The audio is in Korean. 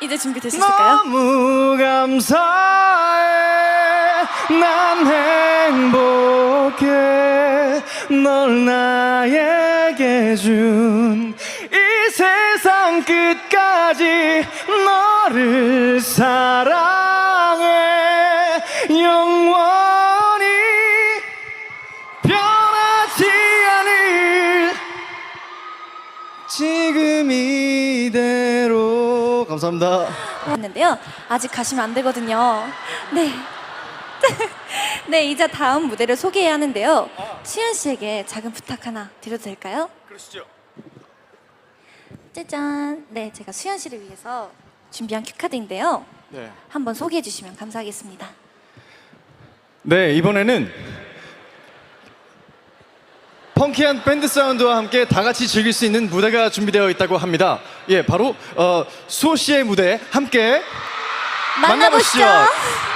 이제 준비되셨을까요? 너무 감사해. 난 행복해. 널 나에게 준 이 세상 끝까지 너를 사랑해. 영원히 변하지 않을 지금 이대로 감사합니다. 했는데요. 아직 가시면 안 되거든요. 네. 네, 이제 다음 무대를 소개해야 하는데요. 수현 씨에게 작은 부탁 하나 드려도 될까요? 그러시죠. 짜잔. 네, 제가 수현 씨를 위해서 준비한 큐카드인데요. 네. 한번 소개해 주시면 감사하겠습니다. 네 이번에는 펑키한 밴드 사운드와 함께 다 같이 즐길 수 있는 무대가 준비되어 있다고 합니다. 예, 바로 어, 수호 씨의 무대 함께 만나보시죠. 만나보시죠.